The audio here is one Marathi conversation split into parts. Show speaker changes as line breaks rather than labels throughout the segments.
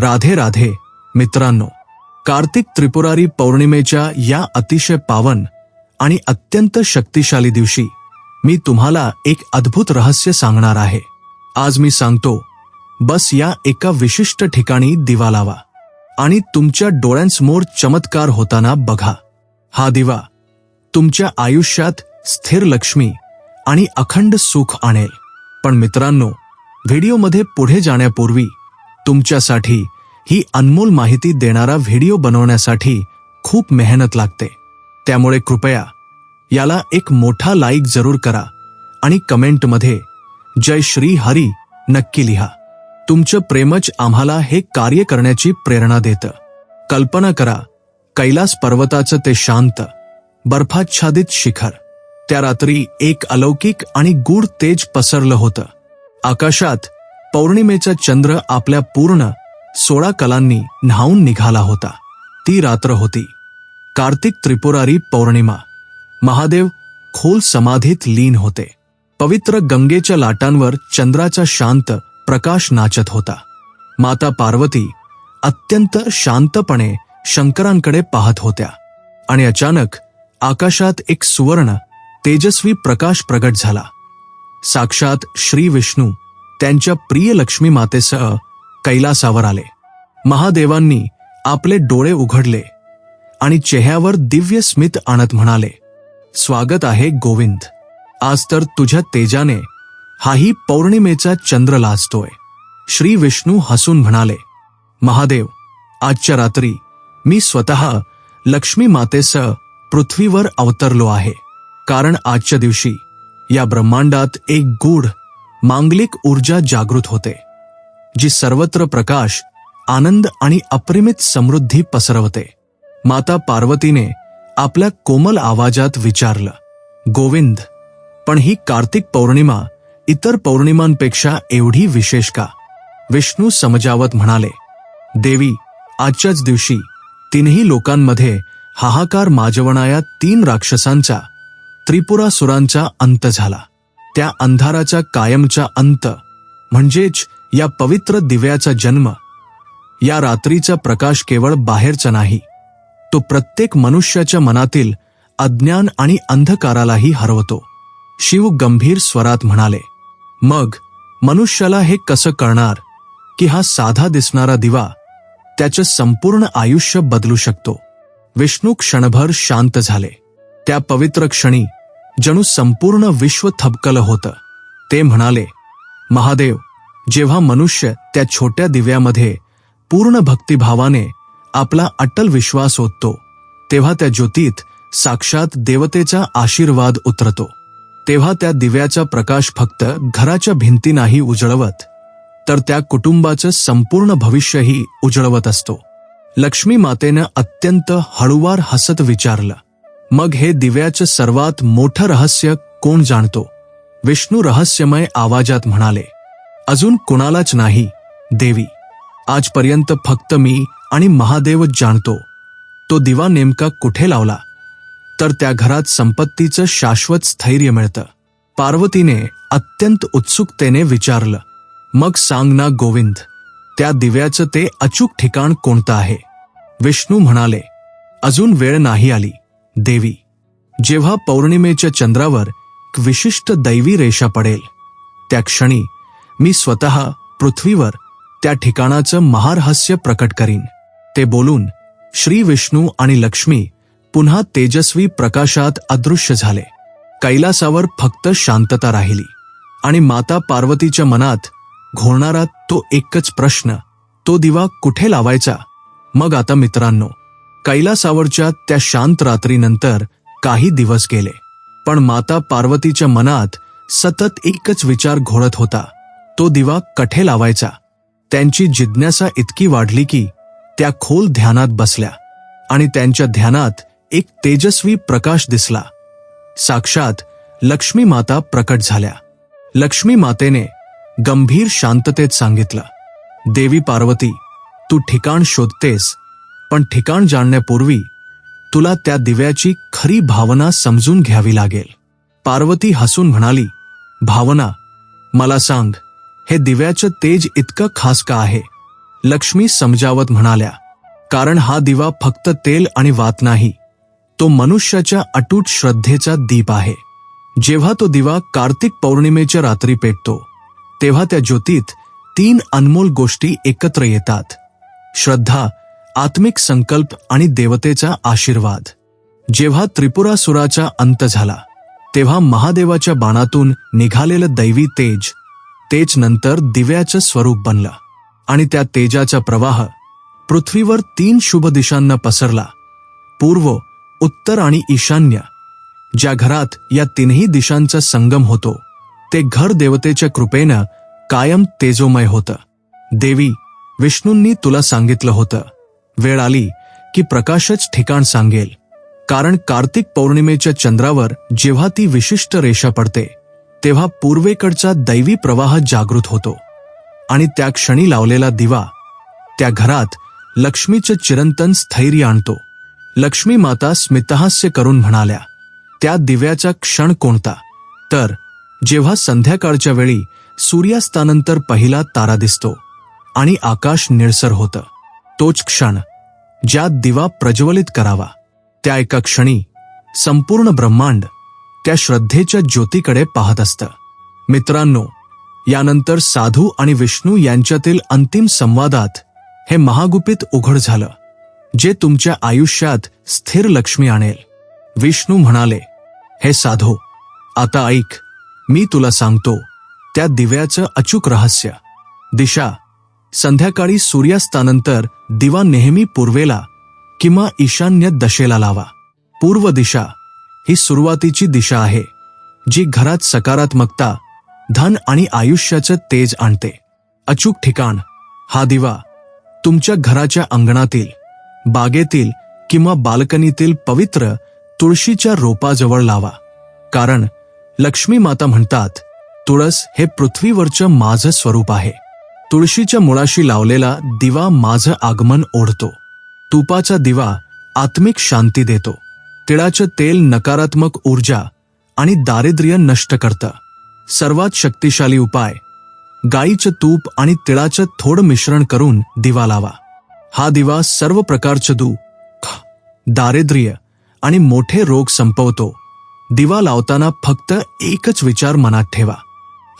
राधे राधे मित्रांनो कार्तिक त्रिपुरारी पौर्णिमेच्या या अतिशय पावन आणि अत्यंत शक्तिशाली दिवशी मी तुम्हाला एक अद्भुत रहस्य सांगणार आहे. आज मी सांगतो बस या एका विशिष्ट ठिकाणी दिवा लावा आणि तुमच्या डोळ्यांसमोर चमत्कार होताना बघा. हा दिवा तुमच्या आयुष्यात स्थिर लक्ष्मी आणि अखंड सुख आणेल. पण मित्रांनो व्हिडिओमध्ये पुढे जाण्यापूर्वी तुमच्यासाठी ही अनमोल माहिती देणारा व्हिडिओ बनवण्यासाठी खूप मेहनत लागते. त्यामुळे कृपया याला एक मोठा लाईक जरूर करा आणि कमेंटमध्ये जय श्री हरी नक्की लिहा. तुमचं प्रेमच आम्हाला हे कार्य करण्याची प्रेरणा देतं. कल्पना करा कैलास पर्वताचं ते शांत बर्फाच्छादित शिखर. त्या रात्री एक अलौकिक आणि गूढ तेज पसरलं होतं. आकाशात पौर्णिमेचा चंद्र आपल्या पूर्ण सोळा कलांनी न्हावून निघाला होता. ती रात्र होती. कार्तिक त्रिपुरारी पौर्णिमा. महादेव खोल समाधीत लीन होते. पवित्र गंगेच्या लाटांवर चंद्राचा शांत प्रकाश नाचत होता. माता पार्वती अत्यंत शांतपणे शंकरांकडे पाहत होत्या आणि अचानक आकाशात एक सुवर्ण तेजस्वी प्रकाश प्रगट झाला. साक्षात श्री विष्णू त्यांच्या प्रिय लक्ष्मी मातेसह कैलासावर आले. महादेवांनी आपले डोळे उघडले आणि चेहऱ्यावर दिव्य स्मित आणत म्हणाले स्वागत आहे गोविंद. आज तर तुझ्या तेजाने हाही पौर्णिमेचा चंद्र लाजतोय श्री विष्णू हसून म्हणाले महादेव आजच्या रात्री मी स्वतः लक्ष्मी मातेसह पृथ्वीवर अवतरलो आहे. कारण आजच्या दिवशी या ब्रह्मांडात एक गूढ मांगलिक ऊर्जा जागृत होते जी सर्वत्र प्रकाश आनंद आणि अपरिमित समृद्धी पसरवते. माता पार्वतीने आपल्या कोमल आवाजात विचारलं गोविंद पण ही कार्तिक पौर्णिमा इतर पौर्णिमांपेक्षा एवढी विशेष का? विष्णू समजावत म्हणाले देवी आजच्याच दिवशी तीनही लोकांमध्ये हाहाकार माजवणाऱ्या तीन राक्षसांचा त्रिपुरासुरांचा अंत झाला. त्या अंधाराच्या कायमचा अंत म्हणजेच या पवित्र दिव्याचा जन्म या रात्रीचा प्रकाश केवळ बाहेरचा नाही तो प्रत्येक मनुष्याच्या मनातील अज्ञान आणि अंधकारालाही हरवतो. शिव गंभीर स्वरात म्हणाले मग मनुष्याला हे कसं कळणार की हा साधा दिसणारा दिवा त्याचं संपूर्ण आयुष्य बदलू शकतो? विष्णू क्षणभर शांत झाले. त्या पवित्र क्षणी जणू संपूर्ण विश्व थबकलं होतं. ते म्हणाले महादेव जेव्हा मनुष्य त्या छोट्या दिव्यामध्ये पूर्ण भक्तिभावाने आपला अटल विश्वास ओततो तेव्हा त्या ज्योतीत साक्षात देवतेचा आशीर्वाद उतरतो. तेव्हा त्या दिव्याचा प्रकाश फक्त घराच्या भिंती नाही उजळवत तर त्या कुटुंबाचं संपूर्ण भविष्यही उजळवत असतो. लक्ष्मी मातेनं अत्यंत हळुवार हसत विचारलं मग हे दिव्याचं सर्वात मोठं रहस्य कोण जाणतो? विष्णू रहस्यमय आवाजात म्हणाले अजून कुणालाच नाही देवी. आजपर्यंत फक्त मी आणि महादेवच जाणतो. तो दिवा नेमका कुठे लावला? तर त्या घरात संपत्तीचं शाश्वत स्थैर्य मिळतं. पार्वतीने अत्यंत उत्सुकतेने विचारलं मग सांग ना गोविंद त्या दिव्याचं ते अचूक ठिकाण कोणतं आहे? विष्णू म्हणाले अजून वेळ नाही आली. देवी. जेव्हा पौर्णिमेच्या चंद्रावर एक विशिष्ट दैवी रेषा पडेल त्या क्षणी मी स्वतः पृथ्वीवर त्या ठिकाणाचं महारहस्य प्रकट करीन. ते बोलून श्री विष्णू आणि लक्ष्मी पुन्हा तेजस्वी प्रकाशात अदृश्य झाले. कैलासावर फक्त शांतता राहिली आणि माता पार्वतीच्या मनात घोळणारा तो एकच प्रश्न तो दिवा कुठे लावायचा? मग आता मित्रांनो कैलासावरच्या त्या शांत रात्रीनंतर काही दिवस गेले. पण माता पार्वतीच्या मनात सतत एकच विचार घोळत होता. तो दिवा कठे लावायचा? त्यांची जिज्ञासा इतकी वाढली की त्या खोल ध्यानात बसल्या आणि त्यांच्या ध्यानात एक तेजस्वी प्रकाश दिसला. साक्षात लक्ष्मी माता प्रकट झाल्या. लक्ष्मी मातेने गंभीर शांततेत सांगितलं देवी पार्वती तू ठिकाण शोधतेस पण ठिकाण जाणण्यापूर्वी तुला त्या दिव्याची खरी भावना समजून घ्यावी लागेल. पार्वती हसून म्हणाली भावना मला सांग हे दिव्याचं तेज इतकं खास का आहे? लक्ष्मी समजावत म्हणाल्या कारण हा दिवा फक्त तेल आणि वात नाही तो मनुष्याच्या अटूट श्रद्धेचा दीप आहे. जेव्हा तो दिवा कार्तिक पौर्णिमेच्या रात्री पेटतो तेव्हा त्या ज्योतीत तीन अनमोल गोष्टी एकत्र येतात. श्रद्धा आत्मिक संकल्प आणि देवतेचा आशीर्वाद. जेव्हा त्रिपुरासुराचा अंत झाला तेव्हा महादेवाच्या बाणातून निघालेलं दैवी तेज तेज नंतर दिव्याचं स्वरूप बनलं आणि त्या तेजाचा प्रवाह पृथ्वीवर तीन शुभ दिशांना पसरला पूर्व उत्तर आणि ईशान्य. ज्या घरात या तिन्ही दिशांचा संगम होतो ते घर देवतेच्या कृपेनं कायम तेजोमय होतं. देवी विष्णूंनी तुला सांगितलं होतं वेळ आली की प्रकाशच ठिकाण सांगेल. कारण कार्तिक पौर्णिमेच्या चंद्रावर जेव्हा ती विशिष्ट रेषा पडते तेव्हा पूर्वेकडचा दैवी प्रवाह जागृत होतो. आणि त्या क्षणी लावलेला दिवा त्या घरात लक्ष्मीचं चिरंतन स्थैर्य आणतो. लक्ष्मी माता स्मितहास्य करून म्हणाल्या त्या दिव्याचा क्षण कोणता तर जेव्हा संध्याकाळच्या वेळी सूर्यास्तानंतर पहिला तारा दिसतो आणि आकाश निळसर होतं. तोच क्षण ज्यात दिवा प्रज्वलित करावा. त्या एका क्षणी संपूर्ण ब्रह्मांड त्या श्रद्धेच्या ज्योतीकडे पाहत असतं. मित्रांनो यानंतर साधू आणि विष्णू यांच्यातील अंतिम संवादात हे महागुपित उघड झालं जे तुमच्या आयुष्यात स्थिर लक्ष्मी आणेल. विष्णू म्हणाले हे साधो आता ऐक मी तुला सांगतो त्या दिव्याचं अचूक रहस्य. दिशा संध्याकाळी सूर्यास्तानंतर दिवा नेहमी पूर्वेला किंवा ईशान्य दशेला लावा. पूर्व दिशा ही सुरुवातीची दिशा आहे जी घरात सकारात्मकता धन आणि आयुष्याचं तेज आणते. अचूक ठिकाण हा दिवा तुमच्या घराच्या अंगणातील बागेतील किंवा बाल्कनीतील पवित्र तुळशीच्या रोपाजवळ लावा. कारण लक्ष्मी माता म्हणतात तुळस हे पृथ्वीवरचं माझं स्वरूप आहे. तुळशीच्या मुळाशी लावलेला दिवा माझं आगमन ओढतो. तुपाचा दिवा आत्मिक शांती देतो. तिळाचं तेल नकारात्मक ऊर्जा आणि दारिद्र्य नष्ट करतं. सर्वात शक्तिशाली उपाय गाईचं तूप आणि तिळाचं थोडं मिश्रण करून दिवा लावा. हा दिवा सर्व प्रकारचं दुःख दारिद्र्य आणि मोठे रोग संपवतो. दिवा लावताना फक्त एकच विचार मनात ठेवा.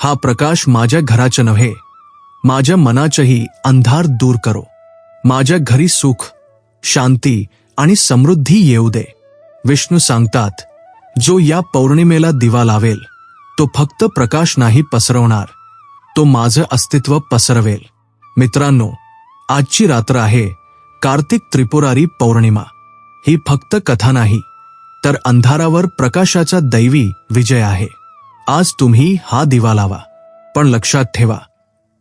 हा प्रकाश माझ्या घराचं नव्हे माझ्या मनाचंही अंधार दूर करो. माझ्या घरी सुख शांती आणि समृद्धी येऊ दे. विष्णू सांगतात जो या पौर्णिमेला दिवा लावेल तो फक्त प्रकाश नाही पसरवणार तो माझं अस्तित्व पसरवेल. मित्रांनो आजची रात्र आहे कार्तिक त्रिपुरारी पौर्णिमा. ही फक्त कथा नाही तर अंधारावर प्रकाशाचा दैवी विजय आहे. आज तुम्ही हा दिवा लावा पण लक्षात ठेवा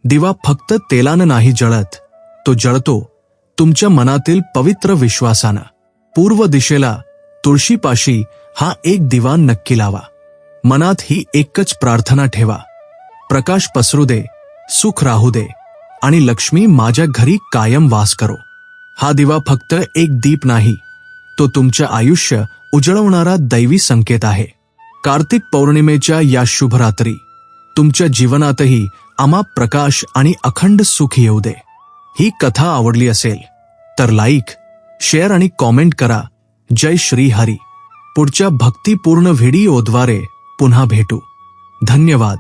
दिवा फक्त तेलानं नाही जळत. तो जळतो तुमच्या मनातील पवित्र विश्वासानं. पूर्व दिशेला तुळशीपाशी हा एक दिवा नक्की लावा. मनात ही एकच प्रार्थना ठेवा. प्रकाश पसरू दे सुख राहू दे आणि लक्ष्मी माझ्या घरी कायम वास करो. हा दिवा फक्त एक दीप नाही तो तुमचं आयुष्य उजळवणारा दैवी संकेत आहे. कार्तिक पौर्णिमेच्या या शुभरात्री तुमच्या जीवनातही आम्हा प्रकाश आणि अखंड सुख येऊ दे. ही कथा आवडली असेल तर लाईक शेअर आणि कॉमेंट करा. जय श्री हरी. पुढच्या भक्तिपूर्ण व्हिडिओद्वारे पुन्हा भेटू. धन्यवाद.